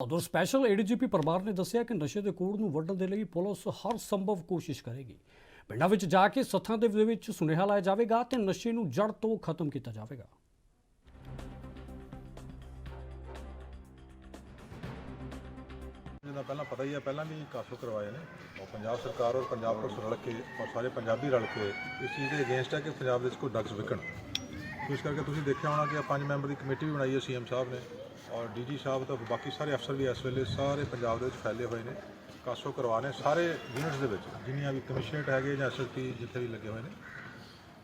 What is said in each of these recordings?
ਉਧਰ special ADGP Parmar ਨੇ ਦੱਸਿਆ ਕਿ ਨਸ਼ੇ ਦੇ ਕੋੜ ਨੂੰ ਵੱਢਣ ਦੇ ਲਈ ਪੁਲਿਸ ਹਰ ਸੰਭਵ ਕੋਸ਼ਿਸ਼ ਕਰੇਗੀ। ਪਿੰਡਾਂ ਵਿੱਚ ਜਾ ਕੇ ਸੱਥਾਂ ਦੇ ਵਿੱਚ ਸੁਨੇਹਾ ਲਾਇਆ ਜਾਵੇਗਾ ਤੇ ਨਸ਼ੇ ਨੂੰ ਜੜ ਤੋਂ ਖਤਮ ਕੀਤਾ ਜਾਵੇਗਾ। ਜਿਹਦਾ ਪਹਿਲਾਂ ਪਤਾ ਹੀ ਹੈ ਪਹਿਲਾਂ ਵੀ ਕਾਫੀ ਕਰਵਾਏ ਨੇ। ਔਰ ਪੰਜਾਬ ਸਰਕਾਰ ਔਰ ਪੰਜਾਬ ਪੁਲਿਸ ਰਲ ਕੇ, ਔਰ ਸਾਰੇ ਪੰਜਾਬੀ ਰਲ ਕੇ ਇਸ ਚੀਜ਼ ਦੇ ਅਗੇਂਸਟ ਹੈ ਕਿ ਪੰਜਾਬ ਦੇ ਵਿੱਚ ਕੋਈ ਡਰੱਗਸ ਵਿਕਣ। ਇਸ ਕਰਕੇ ਤੁਸੀਂ ਦੇਖਿਆ ਹੋਣਾ ਕਿ ਪੰਜ ਮੈਂਬਰ ਦੀ ਕਮੇਟੀ ਵੀ ਬਣਾਈ ਹੈ ਸੀਐਮ ਸਾਹਿਬ ਨੇ। ਔਰ ਡੀਜੀ ਸਾਹਿਬ ਤੇ ਬਾਕੀ ਸਾਰੇ ਅਫਸਰ ਵੀ ਇਸ ਵੇਲੇ ਸਾਰੇ ਪੰਜਾਬ ਦੇ ਵਿੱਚ ਫੈਲੇ ਹੋਏ ਨੇ, ਕਾਸੋ ਕਰਵਾਣੇ ਸਾਰੇ ਯੂਨਿਟਸ ਦੇ ਵਿੱਚ, ਜਿੰਨੀਆਂ ਵੀ ਕਮਿਸ਼ਨਰੇਟ ਹੈਗੇ ਜਾਂ ਐਸਐਸਪੀ ਜਿੱਥੇ ਵੀ ਲੱਗੇ ਹੋਏ ਨੇ।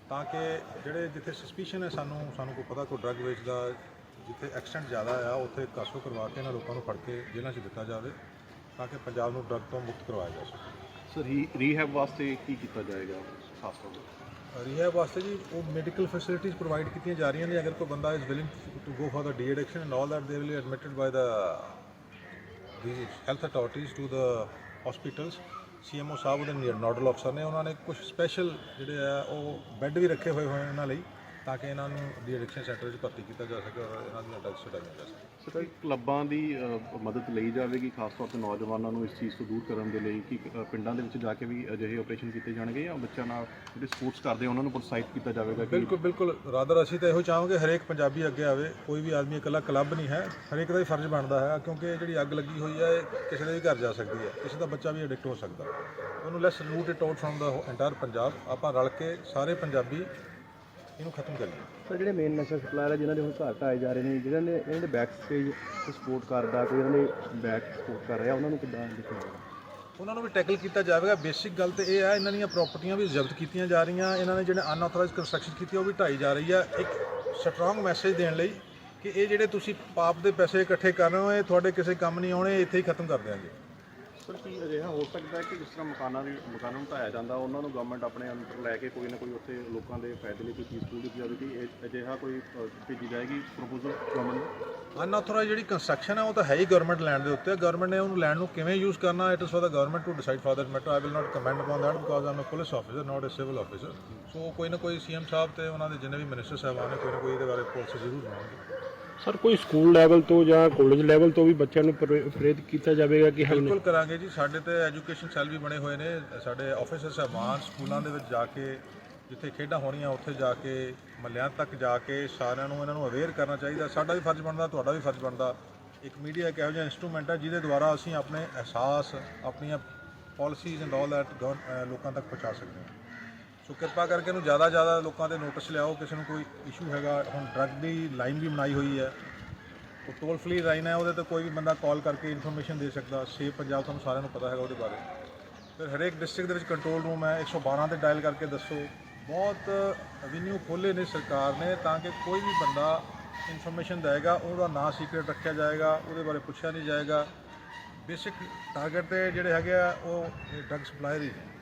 ਤਾਂ ਕਿ ਜਿਹੜੇ ਜਿੱਥੇ ਸਸਪੀਸ਼ਨ ਹੈ ਸਾਨੂੰ ਸਾਨੂੰ ਕੋਈ ਪਤਾ ਕੋਈ ਡਰੱਗ ਵੇਚਦਾ, ਜਿੱਥੇ ਐਕਸੀਡੈਂਟ ਜ਼ਿਆਦਾ ਆ, ਉੱਥੇ ਕਾਸੋ ਕਰਵਾ ਕੇ ਇਹਨਾਂ ਲੋਕਾਂ ਨੂੰ ਫੜ ਕੇ ਜੇਲ੍ਹਾਂ 'ਚ ਦਿੱਤਾ ਜਾਵੇ, ਤਾਂ ਕਿ ਪੰਜਾਬ ਨੂੰ ਡਰੱਗ ਤੋਂ ਮੁਕਤ ਕਰਵਾਇਆ ਜਾ ਸਕੇ। ਸਰ ਰੀ ਰੀਹੈਬ ਵਾਸਤੇ ਕੀ ਕੀਤਾ ਜਾਏਗਾ? ਖਾਸ ਤੌਰ ਤੇ? ਵਾਸਤੇ ਜੀ, ਉਹ ਮੈਡੀਕਲ ਫੈਸਿਲਿਟੀਜ਼ ਪ੍ਰੋਵਾਈਡ ਕੀਤੀਆਂ ਜਾ ਰਹੀਆਂ ਨੇ। ਅਗਰ ਕੋਈ ਬੰਦਾ is willing to go for the deaddiction and all that they will admitted by the the health authorities to the hospitals CMO ਸਾਹਿਬ ਦੇ ਨੋਡਲ ਅਫਸਰ ਨੇ, ਉਹਨਾਂ ਨੇ ਕੁਝ ਸਪੈਸ਼ਲ ਜਿਹੜੇ ਆ, ਉਹ ਬੈੱਡ ਵੀ ਰੱਖੇ ਹੋਏ ਹੋਏ ਉਹਨਾਂ ਲਈ। ਤਾਂ ਕਿ ਇਹਨਾਂ ਨੂੰ ਡੀ ਐਡਿਕਸ਼ਨ ਸੈਂਟਰ ਵਿੱਚ ਭਰਤੀ ਕੀਤਾ ਜਾ ਸਕੇ ਔਰ ਇਹਨਾਂ ਦੀਆਂ ਡਰੱਗਸ ਛਡਾਈਆਂ ਜਾ ਸਕਣ। ਸਰ ਕਲੱਬਾਂ ਦੀ ਅ, ਮਦਦ ਲਈ ਜਾਵੇਗੀ ਖਾਸ ਤੌਰ ਤੇ ਨੌਜਵਾਨਾਂ ਨੂੰ ਇਸ ਚੀਜ਼ ਤੋਂ ਦੂਰ ਕਰਨ ਦੇ ਲਈ ਕਿ ਅ, ਪਿੰਡਾਂ ਦੇ ਵਿੱਚ ਜਾ ਕੇ ਵੀ ਅਜਿਹੇ ਆਪਰੇਸ਼ਨ ਕੀਤੇ ਜਾਣਗੇ ਜਾਂ ਬੱਚਿਆਂ ਨਾਲ ਜਿਹੜੇ ਸਪੋਰਟਸ ਕਰਦੇ ਆ, ਉਹਨਾਂ ਨੂੰ ਪ੍ਰੋਤਸਾਹਿਤ ਕੀਤਾ ਜਾਵੇਗਾ ਕਿ ਬਿਲਕੁਲ ਬਿਲਕੁਲ। ਰਾਦਰ ਅਸੀਂ ਤਾਂ ਇਹੋ ਚਾਹਾਂਗੇ ਹਰੇਕ ਪੰਜਾਬੀ ਅੱਗੇ ਆਵੇ ਕੋਈ ਵੀ ਆਦਮੀ ਇਕੱਲਾ ਕਲੱਬ ਨਹੀਂ ਹੈ ਹਰੇਕ ਦਾ ਹੀ ਫਰਜ਼ ਬਣਦਾ ਹੈ ਕਿਉਂਕਿ ਇਹ ਜਿਹੜੀ ਅੱਗ ਲੱਗੀ ਹੋਈ ਹੈ ਇਹ ਕਿਸੇ ਦੇ ਵੀ ਘਰ ਜਾ ਸਕਦੀ ਹੈ ਕਿਸੇ ਦਾ ਬੱਚਾ ਵੀ ਐਡਿਕਟ ਹੋ ਸਕਦਾ। ਉਹਨੂੰ let's root it out from the entire Punjab. ਆਪਾਂ ਰਲ ਕੇ ਸਾਰੇ ਪੰਜਾਬੀ ਇਹਨੂੰ ਖਤਮ ਕਰੀਏ ਸਰ ਜਿਹੜੇ ਮੇਨ ਨਸ਼ਾ ਸਪਲਾਇਰ ਆ ਜਿਨ੍ਹਾਂ ਦੇ ਹੁਣ ਘਰ ਢਾਏ ਜਾ ਰਹੇ ਨੇ ਜਿਹਨਾਂ ਨੇ ਇਹਨਾਂ ਦੇ ਬੈਕ ਸਟੇਜ ਸਪੋਰਟ ਕਰਦਾ ਕੋਈ ਇਹਨਾਂ ਦੇ ਬੈਕ ਸਪੋਰਟ ਕਰ ਰਿਹਾ ਉਹਨਾਂ ਨੂੰ ਕਿੱਦਾਂ ਦੇਖਿਆ ਜਾਏਗਾ ਉਹਨਾਂ ਨੂੰ ਵੀ ਟੈਕਲ ਕੀਤਾ ਜਾਵੇਗਾ। ਬੇਸਿਕ ਗੱਲ ਤੇ ਇਹ ਹੈ ਇਹਨਾਂ ਦੀਆਂ ਪ੍ਰਾਪਰਟੀਆਂ ਵੀ ਜ਼ਬਤ ਕੀਤੀਆਂ ਜਾ ਰਹੀਆਂ। ਇਹਨਾਂ ਨੇ ਜਿਹੜੇ ਅਨਆਥੋਰਾਈਜ਼ਡ ਕੰਸਟਰਕਸ਼ਨ ਕੀਤੀ ਉਹ ਵੀ ਢਾਈ ਜਾ ਰਹੀ ਹੈ ਇੱਕ ਸਟਰੋਂਗ ਮੈਸੇਜ ਦੇਣ ਲਈ ਕਿ ਇਹ ਜਿਹੜੇ ਤੁਸੀਂ ਪਾਪ ਦੇ ਪੈਸੇ ਇਕੱਠੇ ਕਰ ਰਹੇ ਹੋ ਇਹ ਤੁਹਾਡੇ ਕਿਸੇ ਕੰਮ ਨਹੀਂ ਆਉਣੇ ਇੱਥੇ ਹੀ ਖਤਮ ਕਰ ਦਿਆਂਗੇ। ਸਰ ਕੀ ਅਜਿਹਾ ਹੋ ਸਕਦਾ ਹੈ ਕਿ ਜਿਸ ਤਰ੍ਹਾਂ ਮਕਾਨਾਂ ਦੀ ਮਕਾਨਾਂ ਨੂੰ ਢਾਇਆ ਜਾਂਦਾ ਉਹਨਾਂ ਨੂੰ ਗਵਰਨਮੈਂਟ ਆਪਣੇ ਅੰਦਰ ਲੈ ਕੇ ਕੋਈ ਨਾ ਕੋਈ ਉੱਥੇ ਲੋਕਾਂ ਦੇ ਫਾਇਦੇ ਲਈ ਕੋਈ ਚੀਜ਼ ਪੂਰੀ ਕੀਤੀ ਜਾਵੇ ਅਜਿਹਾ ਕੋਈ ਅ, ਭੇਜੀ ਜਾਏਗੀ ਪ੍ਰਪੋਜ਼ਲ ਗਵਰਨਮੈਂਟ ਨੂੰ? ਅਨਆਥੋਰਾਈਜ਼ਡ ਜਿਹੜੀ ਕੰਸਟਰਕਸ਼ਨ ਹੈ ਉਹ ਤਾਂ ਹੈ ਹੀ ਗਵਰਨਮੈਂਟ ਲੈਂਡ ਦੇ ਉੱਤੇ। ਗਵਰਨਮੈਂਟ ਨੇ ਉਹਨੂੰ ਲੈਂਡ ਨੂੰ ਕਿਵੇਂ ਯੂਜ਼ ਕਰਨਾ it is for the government to decide for that matter I will not comment upon that because I'm a police officer not a civil officer so ਕੋਈ ਨਾ ਕੋਈ ਸੀਐਮ ਸਾਹਿਬ ਤੇ ਉਹਨਾਂ ਦੇ ਜਿੰਨੇ ਵੀ ਮਿਨਿਸਟਰ ਸਾਹਿਬਾਨ ਨੇ ਕੋਈ ਨਾ ਕੋਈ ਇਹਦੇ ਬਾਰੇ ਪਾਲਿਸੀ ਜ਼ਰੂਰ ਬਣਾਉਣਗੇ। ਸਰ, ਕੋਈ ਸਕੂਲ ਲੈਵਲ ਤੋਂ ਜਾਂ ਕਾਲਜ ਲੈਵਲ ਤੋਂ ਵੀ ਬੱਚਿਆਂ ਨੂੰ ਪ੍ਰੇ- ਪ੍ਰੇਰਿਤ ਕੀਤਾ ਜਾਵੇਗਾ ਕਿ ਹਾਂ ਬਿਲਕੁਲ ਕਰਾਂਗੇ ਜੀ। ਸਾਡੇ ਤੇ ਐਜੂਕੇਸ਼ਨ ਸੈੱਲ ਵੀ ਬਣੇ ਹੋਏ ਨੇ। ਸਾਡੇ ਆਫੀਸਰ ਸਾਹਿਬਾਨ ਸਕੂਲਾਂ ਦੇ ਵਿੱਚ ਜਾ ਕੇ, ਜਿੱਥੇ ਖੇਡਾਂ ਹੋਣੀਆਂ, ਉੱਥੇ ਜਾ ਕੇ ਮਹੱਲਿਆਂ ਤੱਕ ਜਾ ਕੇ ਸਾਰਿਆਂ ਨੂੰ ਇਹਨਾਂ ਨੂੰ ਅਵੇਅਰ ਕਰਨਾ ਚਾਹੀਦਾ। ਸਾਡਾ ਵੀ ਫਰਜ਼ ਬਣਦਾ, ਤੁਹਾਡਾ ਵੀ ਫਰਜ਼ ਬਣਦਾ। ਇੱਕ ਮੀਡੀਆ ਇੱਕ ਇਹੋ ਜਿਹਾ ਇੰਸਟਰੂਮੈਂਟ ਹੈ, ਜਿਹਦੇ ਦੁਆਰਾ ਅਸੀਂ ਆਪਣੇ ਅਹਿਸਾਸ, ਆਪਣੀਆਂ ਪਾਲਿਸੀਜ਼ ਐਂਡ ਆਲ ਦੈਟ ਲੋਕਾਂ ਤੱਕ ਪਹੁੰਚਾ ਸਕਦੇ ਹਾਂ। ਸੋ ਕਿਰਪਾ ਕਰਕੇ ਇਹਨੂੰ ਜ਼ਿਆਦਾ ਜ਼ਿਆਦਾ ਲੋਕਾਂ ਦੇ ਨੋਟਿਸ ਲਿਆਓ, ਕਿਸੇ ਨੂੰ ਕੋਈ ਇਸ਼ੂ ਹੈਗਾ, ਹੁਣ ਡਰੱਗ ਦੀ ਲਾਈਨ ਵੀ ਬਣਾਈ ਹੋਈ ਹੈ। ਉਹ ਟੋਲ ਫ੍ਰੀ ਲਾਈਨ ਹੈ, ਉਹਦੇ ਤੇ ਕੋਈ ਵੀ ਬੰਦਾ ਕਾਲ ਕਰਕੇ ਇਨਫੋਰਮੇਸ਼ਨ ਦੇ ਸਕਦਾ। ਸੇਵ ਪੰਜਾਬ ਤੁਹਾਨੂੰ ਸਾਰਿਆਂ ਨੂੰ ਪਤਾ ਹੈਗਾ ਉਹਦੇ ਬਾਰੇ। ਫਿਰ ਹਰੇਕ ਡਿਸਟ੍ਰਿਕਟ ਦੇ ਵਿੱਚ ਕੰਟਰੋਲ ਰੂਮ ਹੈ 112 ਤੇ ਡਾਇਲ ਕਰਕੇ ਦੱਸੋ। ਬਹੁਤ ਐਵਨਿਊ ਖੋਲੇ ਨੇ ਸਰਕਾਰ ਨੇ ਤਾਂ ਕਿ ਕੋਈ ਵੀ ਬੰਦਾ ਇਨਫੋਰਮੇਸ਼ਨ ਦੇਗਾ ਉਹਦਾ ਨਾਂ ਸੀਕ੍ਰੇਟ ਰੱਖਿਆ ਜਾਏਗਾ, ਉਹਦੇ ਬਾਰੇ ਪੁੱਛਿਆ ਨਹੀਂ ਜਾਏਗਾ। ਬੇਸਿਕ ਟਾਰਗੇਟ ਤੇ ਜਿਹੜੇ ਹੈਗੇ ਆ, ਉਹ ਡਰੱਗ ਸਪਲਾਇਰ ਹੀ ਨੇ।